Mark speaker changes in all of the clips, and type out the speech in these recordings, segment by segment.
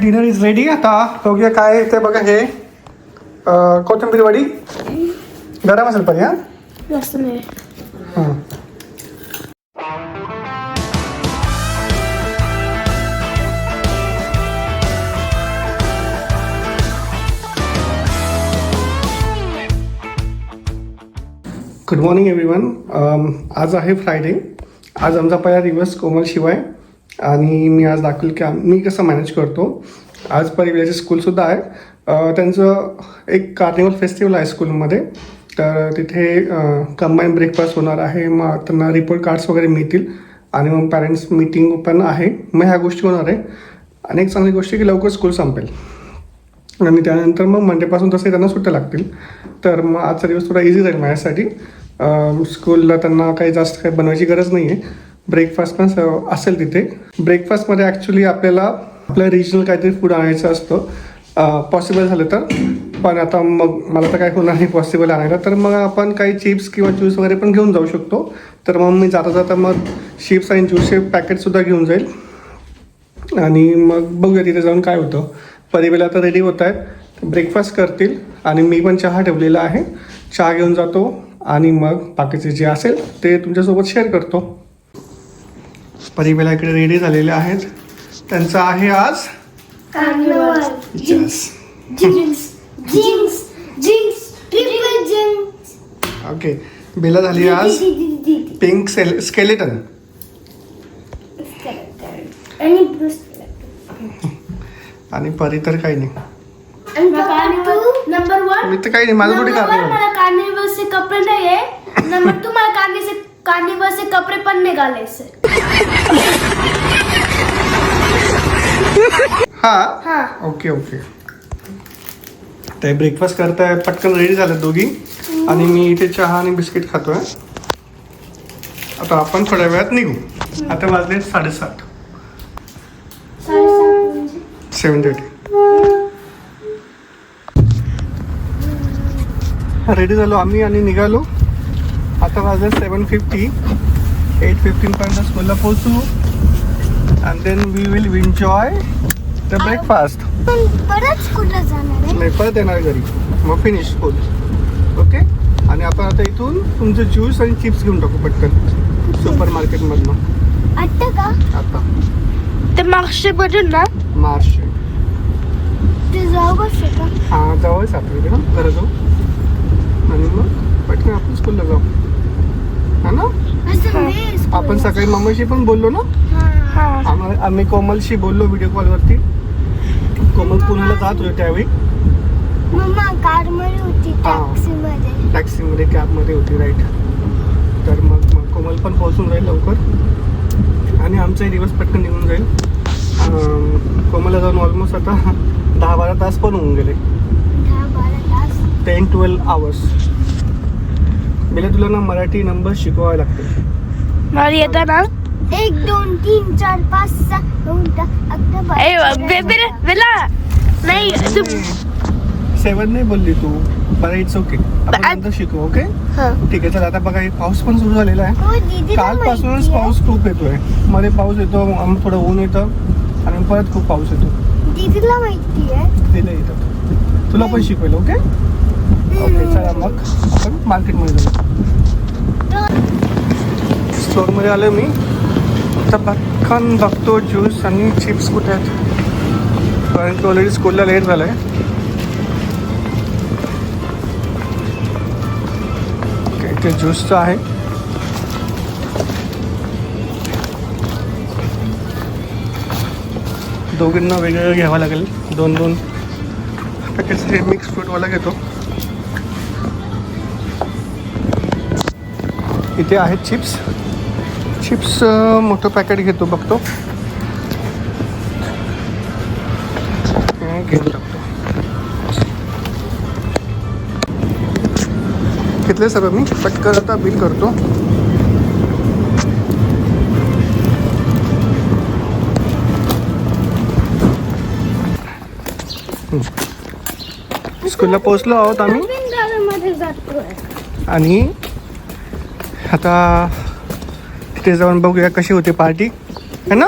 Speaker 1: Dinner is ready आता. बघूया काय ते बघा हे. कोथिंबीर वडी. गरम असेल पण या हां. गुड मॉर्निंग एव्हरीवन Um, आज आहे फ्रायडे आज आमचा पहिला दिवस कोमल शिवाय. आणि मी आज दाखवेल की मी कसं मॅनेज करतो? आज परिवेळाचे स्कूलसुद्धा आहे. त्यांचं एक कार्निवल फेस्टिवल आहे स्कूलमध्ये तर तिथे कंबाईन ब्रेकफास्ट होणार आहे. मग त्यांना रिपोर्ट कार्ड्स वगैरे मिळतील. आणि मग पॅरेंट्स मीटिंग पण आहे. मग ह्या गोष्टी होणार आहे. आणि एक चांगली गोष्ट की लवकर स्कूल संपेल. आणि त्यानंतर मग मंडेपासून तसे त्यांना सुट्ट्या लागतील. तर मग आजचा दिवस थोडा इझी जाईल माझ्यासाठी. स्कूलला त्यांना काही जास्त काही बनवायची गरज नाही आहे ब्रेकफास्ट पण असेल तिथे. ब्रेकफास्टमध्ये ॲक्च्युली आपल्याला आपलं रिजनल काहीतरी फूड आणायचं असतं. पॉसिबल झालं तर. पण आता मग मला तर काय होणार नाही पॉसिबल आणायला. तर मग आपण काही चिप्स किंवा ज्यूस वगैरे पण घेऊन जाऊ शकतो. तर मग मी जाता जाता मग चिप्स आणि ज्यूसचे पॅकेटसुद्धा घेऊन जाईल. आणि मग बघूया तिथे जाऊन काय होतं. परिवेला आता रेडी होत आहेत. ब्रेकफास्ट करतील. आणि मी पण चहा ठेवलेला आहे. चहा घेऊन जातो. आणि मग बाकीचे जे असेल ते तुमच्यासोबत शेअर करतो. परिवेला इकडे रेडी झालेले आहेत. त्यांचं आहे आज Yes. ओके बेला झाली आज पिंक सेल स्केलेटन.
Speaker 2: आणि
Speaker 1: परी तर काही नाही.
Speaker 2: नंबर वन
Speaker 1: मी तर काही नाही. माझं
Speaker 2: नंबर मला से कपड़े नहीं है नंबर टू मला से कार्निवल से कपड़े पण निकाले से
Speaker 1: हा?
Speaker 2: हाँ.
Speaker 1: Okay okay. ते ब्रेकफास्ट करताय पटकन रेडी झाले दोघी. आणि मी इथे चहा आणि बिस्किट खातोय. आता आपण थोड्या वेळात निघू. आता वाजले साडेसात. सेवन थर्टी रेडी झालो आम्ही आणि निघालो. आता वाजले सेवन फिफ्टी एट फिफ्टीनपर्यंत स्कूलला पोहोचू. And then we will enjoy the breakfast नाही परत येणार घरी. मग फिनिश स्कूल ओके आणि आपण आता इथून तुमचं ज्यूस आणि चिप्स घेऊन टाकू पटकन. सुपर मार्केटमधनं
Speaker 2: आता का?
Speaker 1: आता.
Speaker 2: ते मागचे बदल ना?
Speaker 1: मार्च.
Speaker 2: ते का?
Speaker 1: हा जवळच ना घरा जाऊ. आणि मग पटकन आपण स्कूलला जाऊ. हा ना? आपण सकाळी मम्मीशी पण बोललो ना?
Speaker 2: हा.
Speaker 1: आम्हा- आम्ही कोमलशी बोललो व्हिडिओ कॉलवरती कोमल पुण्याला जात होते त्यावेळी.
Speaker 2: मम्मा कारमध्ये होती
Speaker 1: हा.
Speaker 2: टॅक्सी मध्ये
Speaker 1: टॅक्सीमध्ये कॅबमध्ये होती राईट तर मग मग कोमल पण पोहोचून जाईल लवकर. आणि आमचाही दिवस पटकन निघून जाईल. कोमलला जाऊन ऑलमोस्ट आता दहा बारा तास पण होऊन गेले. टेन ट्वेल्व आवर्स बेला तुला ना मराठी नंबर शिकवावे लागतील.
Speaker 3: मला येतं ना?
Speaker 2: एक दोन तीन चार पाच सहा
Speaker 3: नाही तू
Speaker 1: सेवन नाही बोलली तू. बरं इट्स ओके आपण शिकू ओके
Speaker 3: हा.
Speaker 1: ठीक आहे चल आता बघा हे पाऊस पण सुरू झालेला आहे.
Speaker 2: हो
Speaker 1: कालपासूनच. पाऊस खूप येतोय. मध्ये पाऊस येतो थोडं ऊन येतं आणि परत खूप पाऊस येतो.
Speaker 2: दीदीला माहिती आहे.
Speaker 1: दिलं येतं. तुला पण शिकवेल ओके ओके चला मग. आपण मार्केटमध्ये जाऊ. स्टोरमध्ये आलो मी. आता भटकन बघतो ज्यूस आणि चिप्स कुठे आहेत. कारण की ऑलरेडी स्कूलला लेट झालं आहे ते इथे ज्यूसचं आहे. दोघींना वेगवेगळं घ्यावं लागेल. दोन दोन पॅकेट्स हे मिक्स फ्रूटवाला घेतो. इथे आहेत चिप्स चिप्स मोठं पॅकेट घेतो बघतो. घेऊन टाकतो. घेतले सर्व मी. पटकन आता बिल करतो. स्कूलला पोहोचलो आहोत आम्ही. आणि आता तिथे जाऊन बघूया कशी होती पार्टी. है ना?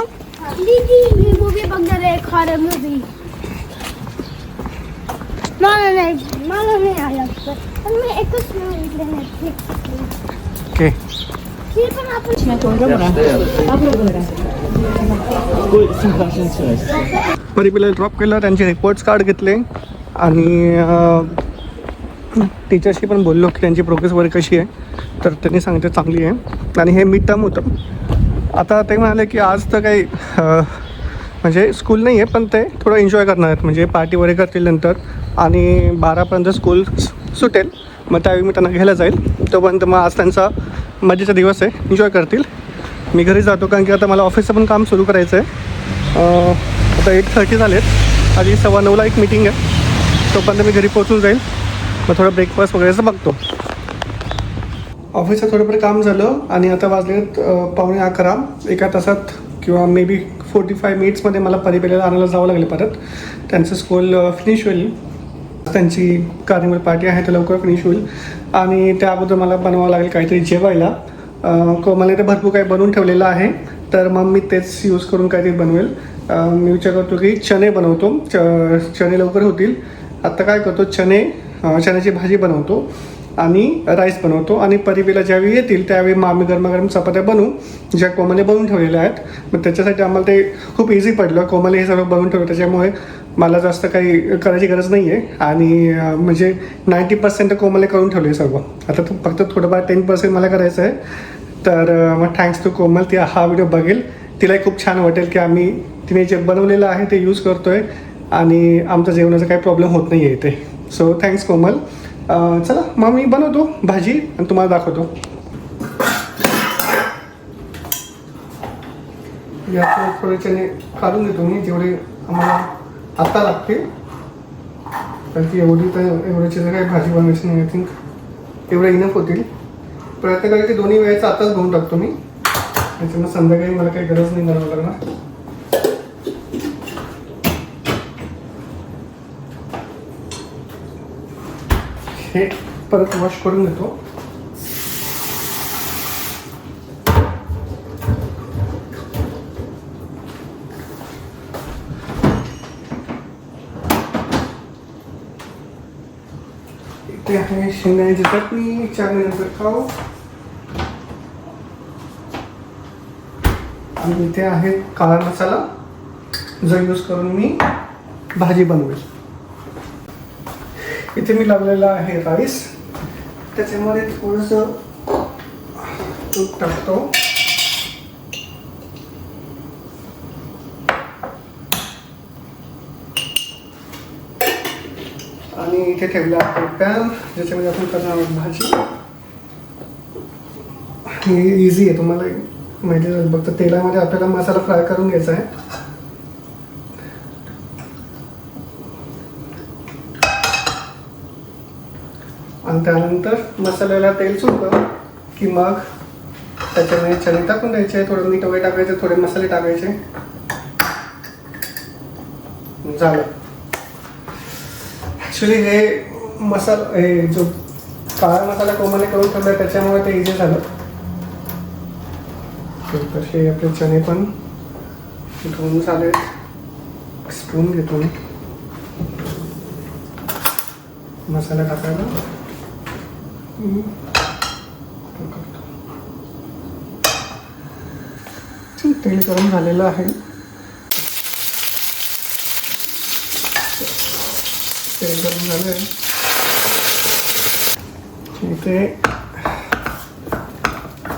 Speaker 1: ओके
Speaker 2: ही पण आपण
Speaker 1: परिपीला ड्रॉप केलं त्यांचे रिपोर्ट्स कार्ड घेतले. आणि टीचरशी पण बोललो की त्यांची प्रोग्रेस वगैरे कशी आहे तर त्यांनी सांगितलं चांगली आहे. आणि हे मिड टर्म होतं. आता ते म्हणाले की आज तर काही म्हणजे स्कूल नाही आहे पण ते थोडं एन्जॉय करणार आहेत. म्हणजे पार्टी वगैरे करतील नंतर. आणि बारापर्यंत स्कूल सुटेल. मग त्यावेळी मी त्यांना घ्यायला जाईल. तोपर्यंत मग आज त्यांचा मजेचा दिवस आहे. एन्जॉय करतील. मी घरी जातो कारण की आता मला ऑफिसचं पण काम सुरू करायचं आहे आता एट थर्टी झालेत. आधी सव्वा नऊला एक मीटिंग आहे. तोपर्यंत मी घरी पोहोचून जाईल. मग थोडं ब्रेकफास्ट वगैरेचं बघतो. ऑफिसचं थोडंफार काम झालं आणि आता वाजलेत पावणे अकरा. एका तासात किंवा मे बी फोर्टी फाय मिनिट्समध्ये मला परिपेल्याला आणायला जावं लागेल परत. त्यांचं स्कूल फिनिश होईल. त्यांची कार्निवल पार्टी आहे तर लवकर फिनिश होईल. आणि त्या अगोदर मला बनवावं लागेल काहीतरी जेवायला. मला इथे भरपूर काही बनवून ठेवलेलं आहे. तर मग मी तेच यूज करून काहीतरी बनवेल. मी विचार करतो की चणे बनवतो. च चणे लवकर होतील. आत्ता काय करतो? चणे चण्याची भाजी बनवतो आणि राईस बनवतो आणि परिवेला ज्यावेळी येतील त्यावेळी मग आम्ही गरमागरम चपात्या बनवू ज्या कोमलने बनवून ठेवलेल्या आहेत. मग त्याच्यासाठी आम्हाला ते खूप इझी पडलं. कोमलने हे सर्व बनवून ठेवलं. त्याच्यामुळे मला जास्त काही करायची गरज नाही आहे आणि म्हणजे नाईंटी पर्सेंट कोमलने करून ठेवले सर्व. आता तो फक्त थोडंफार टेन पर्सेंट मला करायचं आहे. तर मग थँक्स टू कोमल ती हा व्हिडिओ बघेल. तिलाही खूप छान वाटेल की आम्ही तिने जे बनवलेलं आहे ते यूज करतो आहे आणि आमच्या जेवणाचा काही प्रॉब्लेम होत नाही आहे ते सो थँक्स कोमल चला मग मी बनवतो भाजी आणि तुम्हाला दाखवतो. याचे थोडे चणे काढून देतो मी जेवढे आम्हाला आत्ता लागते. कारण की एवढी तर एवढ्याची जर काही भाजी बनवायची नाही आय थिंक एवढ्या इनफ होतील. प्रयत्न करेल की दोन्ही वेळेचा आताच घेऊन टाकतो मी. त्याच्यामुळे संध्याकाळी मला काही गरज नाही करावं लागणार हे परत वॉश करून घेतो. इथे आहे शेंगदाण्याची चटणी चार नंतर खाऊ. आणि इथे आहे काळा मसाला जो यूज करून मी भाजी बनवेल. इथे मी लावलेला आहे राईस. त्याच्यामध्ये थोडंसं तूप टाकतो. आणि इथे ठेवला आहे पॅन ज्याच्यामध्ये आपण करणार आहोत भाजी. हे इझी आहे तुम्हाला माहिती बघ तर तेलामध्ये आपल्याला मसाला फ्राय करून घ्यायचा आहे. आणि त्यानंतर मसाल्याला तेल सुटलं की मग त्याच्यामध्ये चणे टाकून द्यायचे थोडं मीठ वगैरे टाकायचे थोडे मसाले टाकायचे. झालं. ॲक्च्युली हे मसाला हे जो काळा मसाला कोमाने करून ठेवला त्याच्यामुळे ते इझी झालं. तर तसे आपले चणे पण धुवून झाले. स्पून घेतो मसाला टाकायला. ठीक तेल गरम झालेलं आहे. तेल गरम झालं आहे इथे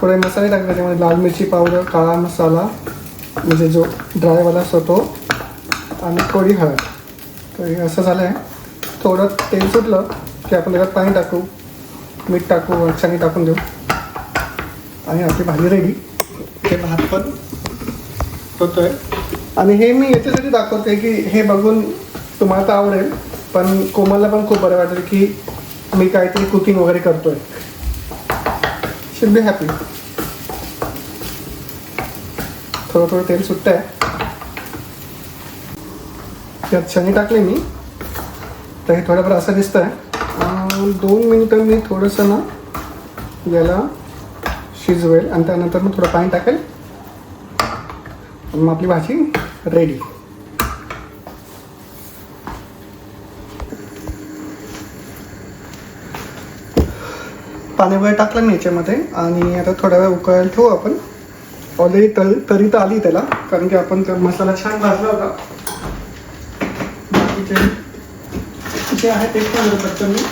Speaker 1: थोडे मसाले टाकले त्याच्यामध्ये लाल मिरची पावडर काळा मसाला म्हणजे जो ड्रायवाला असतो तो आणि थोडी हळद. तर हे असं झालं आहे थोडं तेल सुटलं की आपण त्याच्यात पाणी टाकू. मीठ टाकू चणे टाकून देऊ. आणि आपली भाजी रेडी ते भात पण होतोय. आणि हे मी याच्यासाठी दाखवते की हे बघून तुम्हाला तर आवडेल पण कोमलला पण खूप बरं वाटेल की मी काहीतरी कुकिंग वगैरे करतोय. शुड बी हॅपी थोडं थोडं तेल सुटतं आहे त्यात शनी टाकले मी. तर हे थोडंफार असं दिसतं आहे दोन मिनटं मी थोडंसं ना याला शिजवेल आणि त्यानंतर मग थोडं पाणी टाकेल. मग आपली भाजी रेडी पाणी वगैरे टाकलं मी याच्यामध्ये आणि आता थोडा वेळ उकळायला ठेवू आपण. ऑलरेडी तरी तरी तर आली त्याला कारण की आपण मसाला छान भाजला होता. बाकीचे जे आहे ते पण पटकन मी.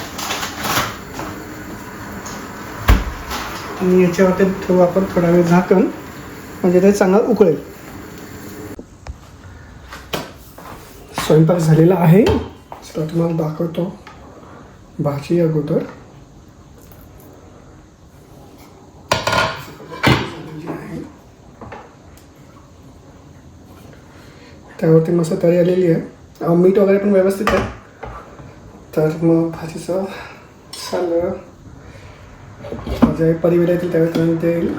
Speaker 1: आणि याच्यावरती ठेवू आपण थोडा वेळ झाकण म्हणजे ते चांगलं उकळेल. स्वयंपाक झालेला आहे. चला तुम्हाला दाखवतो भाजी अगोदर. त्यावरती मस्त तरी आलेली आहे. मीठ वगैरे पण व्यवस्थित आहे. तर मग भाजीचं झालं ज्यावेळी परिवेळ येतील त्यावेळेस तुम्ही ते येईल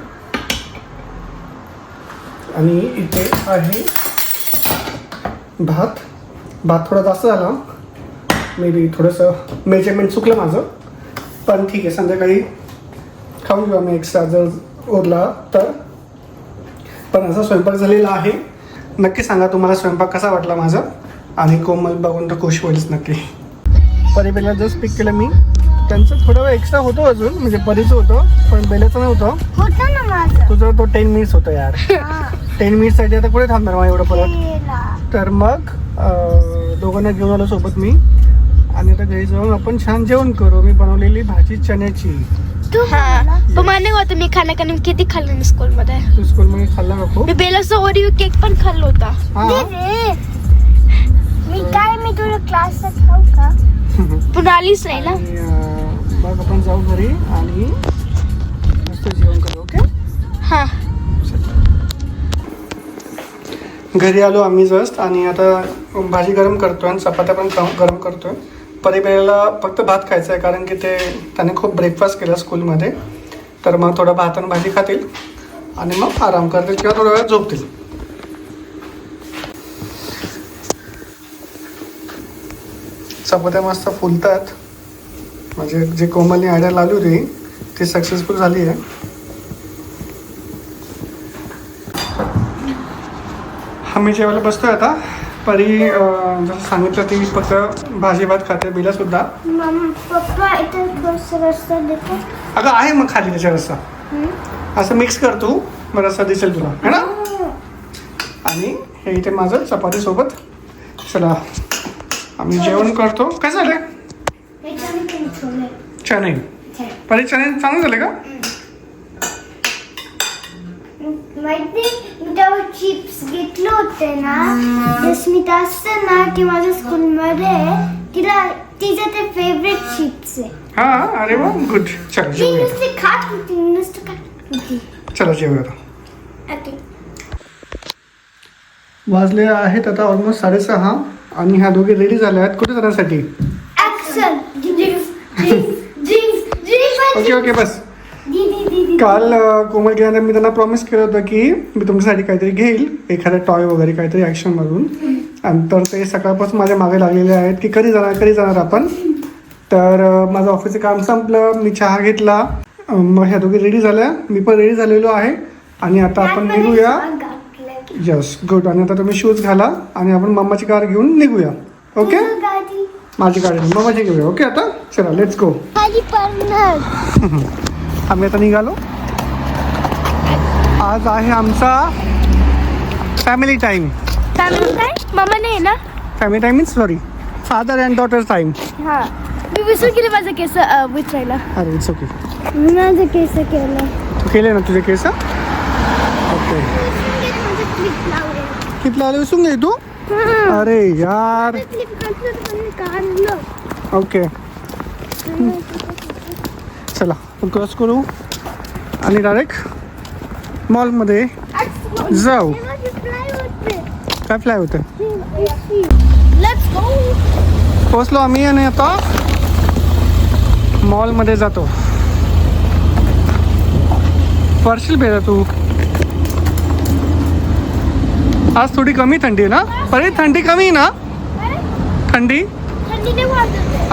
Speaker 1: आणि इथे आहे भात. भात थोडा जास्त झाला. मे बी थोडंसं मेजरमेंट चुकलं माझं. पण ठीक आहे संध्याकाळी खाऊन घेऊ आम्ही एक्स्ट्रा जर उरला तर. पण असा स्वयंपाक झालेला आहे. नक्की सांगा तुम्हाला स्वयंपाक कसा वाटला माझा. आणि कोमल बघून तर खुश होईलच नक्की. परिबेला जस्ट पिक केलं मी त्यांचं थोडं वेळ एक्स्ट्रा होतो अजून म्हणजे परीचं होतं पण बेल्याचं नव्हतं.
Speaker 2: होतं ना माझं.
Speaker 1: तुझं तो टेन मिनिट्स होतं यार.
Speaker 2: हा.
Speaker 1: टेन मिनिट्ससाठी आता कुठे थांबणार मग एवढं परत?
Speaker 2: केला.
Speaker 1: तर मग अं, दोघांना घेऊन आलो सोबत मी. आणि आता घरी जाऊन आपण छान जेवण करू. मी बनवलेली भाजी चण्याची.
Speaker 2: तू
Speaker 3: हा. होतं मी खाणं कारण किती खाल्लं स्कूलमध्ये
Speaker 1: तू स्कूलमध्ये खाल्ला का खूप?
Speaker 3: मी बेलाचा ओरिओ केक पण खाल्ला होता.
Speaker 1: हा.
Speaker 2: दे रे. मी काय मी तुला क्लासला खाऊ का?
Speaker 3: आलीच नाही ना.
Speaker 1: आणि, अं, मग आपण जाऊ घरी आणि मस्त जेवण करू ओके?
Speaker 3: हा.
Speaker 1: घरी आलो आम्ही जस्ट आणि आता भाजी गरम करतोय आणि चपात्या पण क- गरम करतोय. परिबेला फक्त भात खायचं आहे कारण की ते त्याने खूप ब्रेकफास्ट केला स्कूलमध्ये तर मग थोडं भात आणि भाजी खातील आणि मग आराम करतील किंवा थोड्या वेळात झोपतील. चपात्या मस्त फुलतात. म्हणजे जे कोमलने आयडिया लावली होती ती सक्सेसफुल झाली आहे. आम्ही जेवायला बसतोय आता. परी जसं सांगितलं ती फक्त भाजी भात खाते बिला सुद्धा.
Speaker 2: रस्ता
Speaker 1: अगं आहे मग खाली त्याच्या रस्सा असं मिक्स कर तू मग रस्सा दिसेल तुला. है ना? आणि हे इथे माझं चपाती सोबत चला. आम्ही जेवण करतो. काय झालं? चणे. परी चणे चांगले झाले का?
Speaker 2: चिप्स घेतले होते ना. स्मिता असते ना की माझ्या स्कूलमध्ये तिला तिचे ते फेवरेट चिप्स आहे.
Speaker 1: हा अरे वा गुड चला
Speaker 2: ती नुसती खात होती नुसतं खात होती.
Speaker 1: चला जेवूया. वाजले आहेत आता ऑलमोस्ट साडेसहा. आणि ह्या दोघे रेडी झाल्या आहेत कुठे जाण्यासाठी? ओके ओके बस. काल कोमल गेल्यानंतर मी त्यांना प्रॉमिस केलं होतं की मी तुमच्यासाठी काहीतरी घेईल एखादा टॉय वगैरे काहीतरी ॲक्शनमधून आणि तर ते सकाळपासून माझ्या मागे लागलेले आहेत की कधी जाणार कधी जाणार आपण. तर माझं ऑफिसचं काम संपलं मी चहा घेतला. मग ह्या दोघी रेडी झाल्या मी पण रेडी झालेलो आहे. आणि आता आपण निघूया. यस गुड आणि आता तुम्ही शूज घाला आणि आपण मम्माची कार घेऊन निघूया. ओके माझी गाडी. मम्माची घेऊया. ओके आता चला लेट्स गो आम्ही आता निघालो. आज आहे आमचा फॅमिली
Speaker 3: नाही ना?
Speaker 1: Family time means sorry father and daughter time
Speaker 3: हा. मी विसरून गेले माझं केस विचारायला
Speaker 1: अरे इट्स ओके
Speaker 2: माझं केस केलं.
Speaker 1: तू केले ना तुझे केस? ओके किती आले विसून घे तू? अरे यार. ओके. चला क्रॉस करू. आणि डायरेक्ट मॉलमध्ये जाऊ. काय फ्लाय होतं? पोचलो आम्ही आणि आता मॉलमध्ये जातो. परशील बेटा तू. आज थोडी कमी थंडी आहे ना? अरे थंडी कमी आहे ना? थंडी?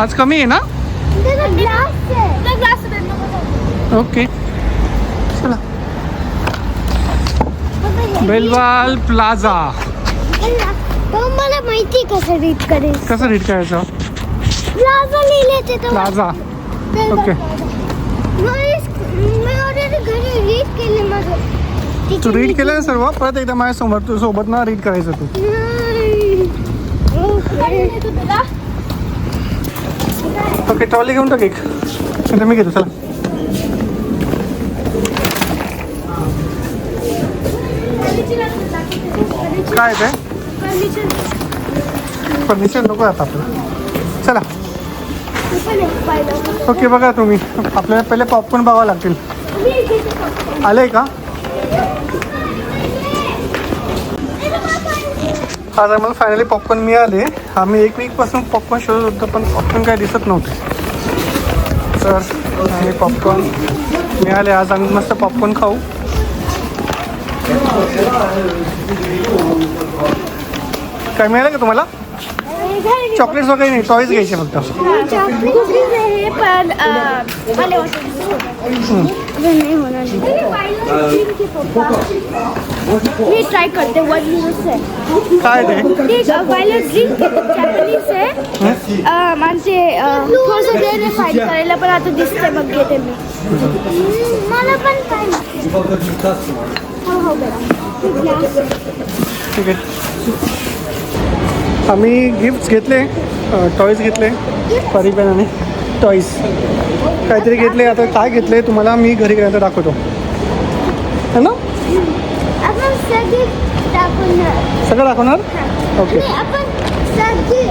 Speaker 1: आज कमी आहे ना? ओके. चला. बेलवाल प्लाझा.
Speaker 2: मला माहिती कसं रीड करेल
Speaker 1: कसं रीड करायचं?
Speaker 2: प्लाझा. लिहिले ते
Speaker 1: प्लाझा ओके
Speaker 2: घरी रीड केले माझं.
Speaker 1: तू रीड केलं ना सर्व? परत एकदा माझ्यासमोर तू सोबत ना रीड करायचं तू. ओके ट्रॉली घेऊन टाक एक. नंतर मी घेतो चला. काय ते? फर्निचर नको आता आपलं चला. ओके बघा तुम्ही. आपल्याला पहिले पॉपकॉर्न बघावं लागतील. आलंय का? आज आम्हाला फायनली पॉपकॉर्न मिळाले. आम्ही एक वीकपासून पॉपकॉर्न शोधत होतो पण पॉपकॉर्न काय दिसत नव्हते. तर आम्ही पॉपकॉर्न मिळाले. आज आम्ही मस्त पॉपकॉर्न खाऊ. काय मिळालं का तुम्हाला? चॉकलेट्स वगैरे नाही टॉईज घ्यायचे फक्त.
Speaker 3: हे नाही होणार मी ट्राय करते वन आहे
Speaker 1: काय ते
Speaker 3: ते वायलेट ड्रिंक जॅपनीज आहे. अं, थोडंसं फाईट करायला पण आता दिसते मग घेते मी.
Speaker 2: मला पण पाहिजे
Speaker 3: हो हो
Speaker 1: ठीक आहे. आम्ही गिफ्ट्स घेतले टॉईज घेतले परिपेनाने टॉईज काहीतरी घेतले आता काय घेतले तुम्हाला मी घरी गेल्यानंतर दाखवतो. है ना?
Speaker 2: सगळे
Speaker 1: दाखवणार. ओके.
Speaker 2: आपण सगळे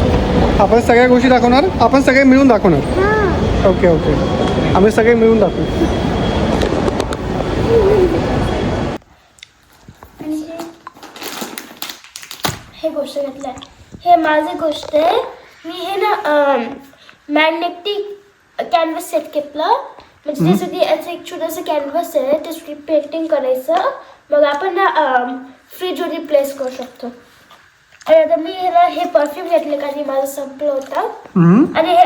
Speaker 1: आपण सगळ्या गोष्टी दाखवणार आपण सगळे मिळून दाखवणार. Okay okay. आम्ही सगळे मिळून दाखवू.
Speaker 3: हे गोष्ट घेतलंय. हे माझी गोष्ट आहे. मी हे ना मॅग्नेटिक कॅनव्हस सेट घेतलं. म्हणजे त्यासाठी याचं एक छोटंसं कॅनव्हस आहे ते पेंटिंग करायचं. मग आपण ना फ्रीजवर प्लेस करू शकतो. आणि आता मी ह्याला हे परफ्यूम घेतले कारण माझं संपलं होतं. आणि हे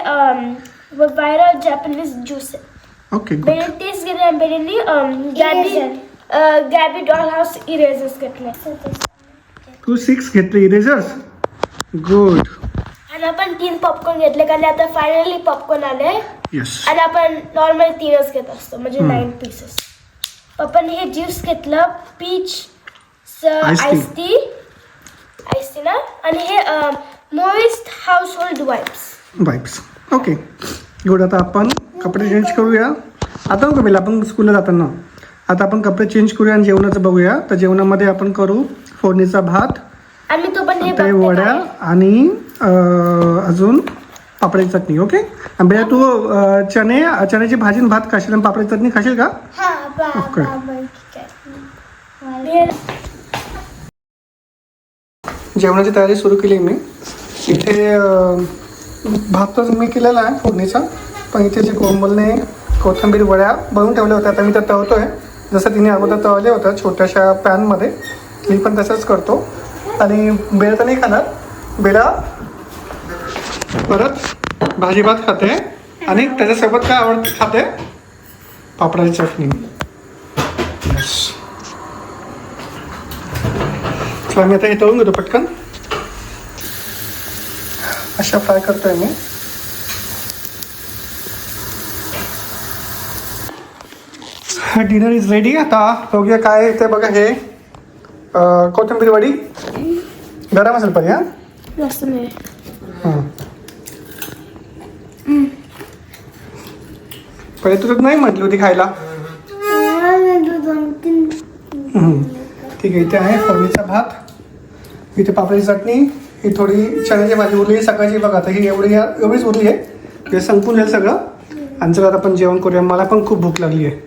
Speaker 3: व्हायरल जॅपनीज ज्यूस आहे.
Speaker 1: ओके गुड
Speaker 3: बेने तेच घेतले बेनेनी गॅबी गॅबी डॉल हाऊस इरेझर्स घेतले
Speaker 1: तू सिक्स घेतले इरेजर्स गुड
Speaker 3: आणि आपण तीन पॉपकॉर्न घेतले कारण आता फायनली पॉपकॉर्न आले
Speaker 1: येस
Speaker 3: आणि आपण नॉर्मल तीनच घेत असतो म्हणजे. नाईन पीसेस आपण हे ज्यूस घेतलं peach
Speaker 1: Iced tea.
Speaker 3: Ice tea ice tea ना? आणि हे moist household wipes
Speaker 1: wipes okay good आता आपण कपडे चेंज करूया. आता नको बेला आपण स्कूलला जाताना. आता आपण कपडे चेंज करूया आणि जेवणाचं बघूया. तर जेवणामध्ये आपण करू फोडणीचा भात
Speaker 3: आणि तो पण हे
Speaker 1: ते
Speaker 3: बघते
Speaker 1: वड्या
Speaker 3: काय.
Speaker 1: आणि अं, अजून पापडी चटणी ओके आणि बेला तू अं, चणे चण्याची भाजी आणि भात खाशील आणि पापडी चटणी खाशील का?
Speaker 2: हां
Speaker 1: ओके. जेवणाची तयारी सुरू केली मी. इथे अं, भातच मी केलेला आहे फोडणीचा पण इथे जे कोमलने कोथिंबीर वड्या बनवून ठेवल्या होत्या आता मी त्या तळतोय. जसं तिने अगोदर तळल्या होत्या छोट्याशा पॅनमध्ये मी पण तसंच करतो. आणि बेळ तर नाही खाणार. बेळा परत भाजी भात खाते. आणि त्याच्यासोबत काय आवडते खाते? पापडाची चटणी. चला मी आता हे तळून घेतो पटकन. अशा फ्राय करतोय मी. डिनर इज रेडी आता. बघूया काय ते बघा हे. कोथिंबीर वडी. गरम असेल पण हां. पहिले तुझं नाही म्हटली होती खायला. ठीक आहे इथे आहे फोडणीचा भात. इथे पापडीची चटणी. ही थोडी चण्याची भाजी उरली सकाळची बघा आता ही एवढी एवढीच उरली आहे. ते संपून जाईल सगळं. आणि चला आता आपण जेवण करूया. मला पण खूप भूक लागली आहे.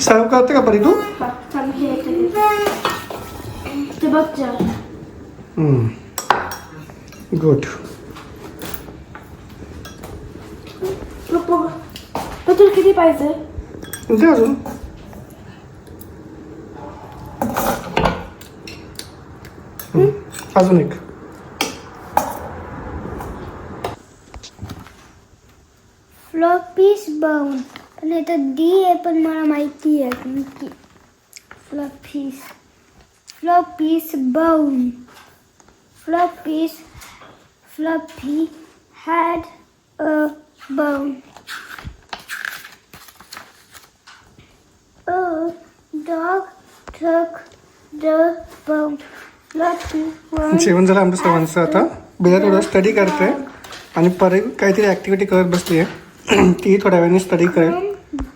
Speaker 1: सर्व करते का परी तू?
Speaker 3: हा, हे
Speaker 1: गुड
Speaker 3: बघ बघ बघ तुला किती पाहिजे
Speaker 1: दे अजून हम्म. अजून एक
Speaker 2: फ्लॉपीस बाउन पण इथं डी आहे पण मला माहिती आहे की floppies floppies bound floppies floppy had a Bhawan dog took the bone. Lucky one.
Speaker 1: जेवण झालं आमचं सर्वांचं आता. बेला थोडं स्टडी करते. आणि परे काहीतरी ॲक्टिव्हिटी करत बसली आहे ती थोड्या वेळाने स्टडी करेल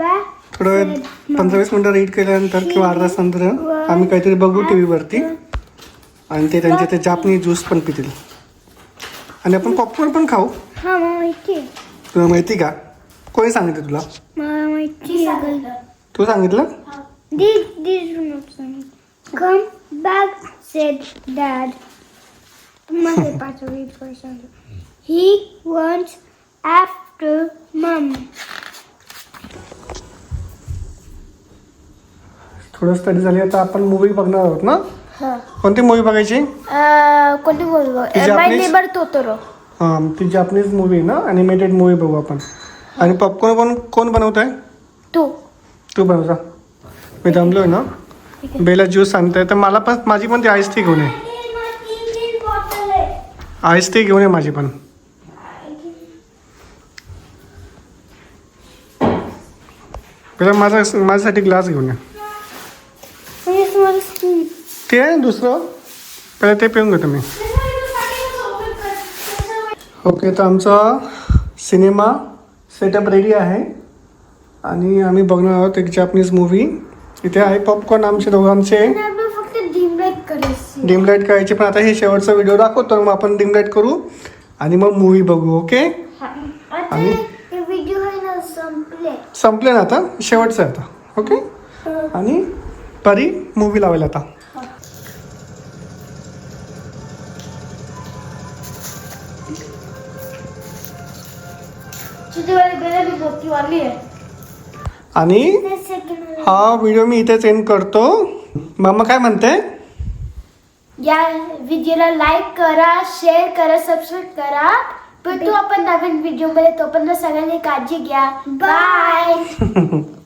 Speaker 2: back.
Speaker 1: थोडा वेळ पंधरा वीस मिनटं रीड केल्यानंतर किंवा अर्धा तास नंतर आम्ही काहीतरी बघू टी व्हीवरती आणि ते त्यांचे ते जापनी ज्यूस पण पितील. आणि आपण पॉपकॉर्न पण खाऊ.
Speaker 2: हा.
Speaker 1: तुला माहिती का कोणी सांगितलं तुला
Speaker 2: मला माहिती आहे.
Speaker 1: तू सांगितलं
Speaker 2: This, this is not funny. Come back, said Dad. माझे पाचवी person. He wants after mom.
Speaker 1: थोडं स्टडी झाली आता आपण मूवी बघणार आहोत ना
Speaker 3: हा
Speaker 1: कोणती मूवी बघायची
Speaker 3: कोणती बोललो
Speaker 1: ती
Speaker 3: माय
Speaker 1: जापनीज?
Speaker 3: नेबर तोतरो
Speaker 1: हां ती जापनीज मूवी आहे ना ॲनिमेटेड मूवी बघू आपण. आणि पॉपकॉर्न पण कोण बनवत आहे
Speaker 3: तू.
Speaker 1: तू बनवता. मी दमलो आहे ना. बेला ज्यूस सांगताय तर मला पण माझी पण ती आईस ती घेऊन ये. आईस ती घेऊन ये माझी पण. पहिला माझा माझ्यासाठी ग्लास घेऊन ये. ते आहे दुसरं? पहिलं ते पिऊन घेतो मी. ओके तर आमचा सिनेमा सेटअप रेडी आहे. आणि आम्ही बघणार आहोत एक जॅपनीज मूवी इथे आहे पॉपकॉर्न आमचे दोघांचे.
Speaker 2: light करायची.
Speaker 1: डिम लाइट करायची पण आता हे शेवटचा व्हिडिओ दाखवतो मग आपण डिम लाइट करू. आणि मग मूवी बघू ओके? आणि-
Speaker 2: हे संपले.
Speaker 1: ना आता शेवटचं आता ओके? आणि परी मूवी लावायला आता.
Speaker 3: आहे.
Speaker 1: आणि
Speaker 2: ते
Speaker 1: हा व्हिडिओ मी इथेच एंड करतो. मामा काय म्हणते?
Speaker 3: या व्हिडिओला लाईक करा शेअर करा सबस्क्राईब करा. भेटू आपण नवीन व्हिडिओमध्ये. तोपर्यंत सगळ्यांनी काळजी घ्या. बाय